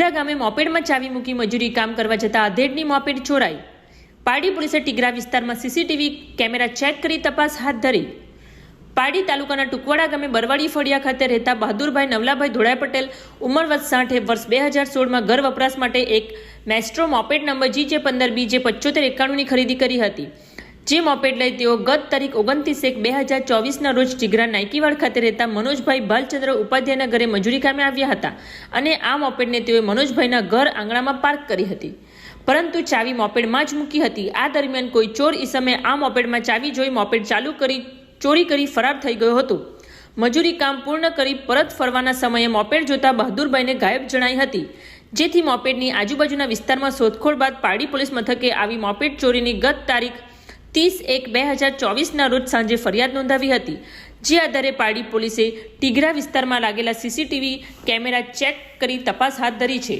ટીગરા ગામે મોપેડમાં ચાવી મૂકી મજૂરી કામ કરવા જતા આધેડની મોપેડ ચોરાઈ. પારડી પોલીસે ટીગરા વિસ્તારમાં સીસીટીવી કેમેરા ચેક કરી તપાસ હાથ ધરી. પારડી તાલુકાના ટુકવાડા ગામે બરવાડી ફળિયા ખાતે રહેતા બહાદુરભાઈ નવલાભાઈ ધોળાઈ પટેલ ઉંમર વર્ષ સાઠે વર્ષ બે હજાર સોળમાં ઘર વપરાશ માટે એક મેસ્ટ્રો મોપેડ નંબર જી જે પંદર બી જે પચોતેર એકાણુંની ખરીદી કરી હતી. જે મોપેડ લઈ તેઓ ગત તારીખ ઓગણત્રીસ એક બે હજાર ચોવીસના રોજ ટીગરા નાયકીવાડ ખાતે રહેતા મનોજભાઈ ભાલચંદ્ર ઉપાધ્યાયના ઘરે મજૂરી કામે આવ્યા હતા અને આ મોપેડને તેઓએ મનોજભાઈના ઘર આંગણામાં પાર્ક કરી હતી. પરંતુ ચાવી મોપેડમાં જ મૂકી હતી. આ દરમિયાન કોઈ ચોર ઈસમે આ મોપેડમાં ચાવી જોઈ મોપેડ ચાલુ કરી, ચોરી કરી ફરાર થઈ ગયો હતો. મજૂરી કામ પૂર્ણ કરી પરત ફરવાના સમયે મોપેડ જોતા બહાદુરભાઈને ગાયબ જણાઈ હતી. જેથી મોપેડની આજુબાજુના વિસ્તારમાં શોધખોળ બાદ પારડી પોલીસ મથકે આવી મોપેડ ચોરીની ગત તારીખ ત્રીસ એક બે હજાર ચોવીસના રોજ સાંજે ફરિયાદ નોંધાવી હતી. જે આધારે પાડી પોલીસે ટીગરા વિસ્તારમાં લાગેલા સીસીટીવી કેમેરા ચેક કરી તપાસ હાથ ધરી છે.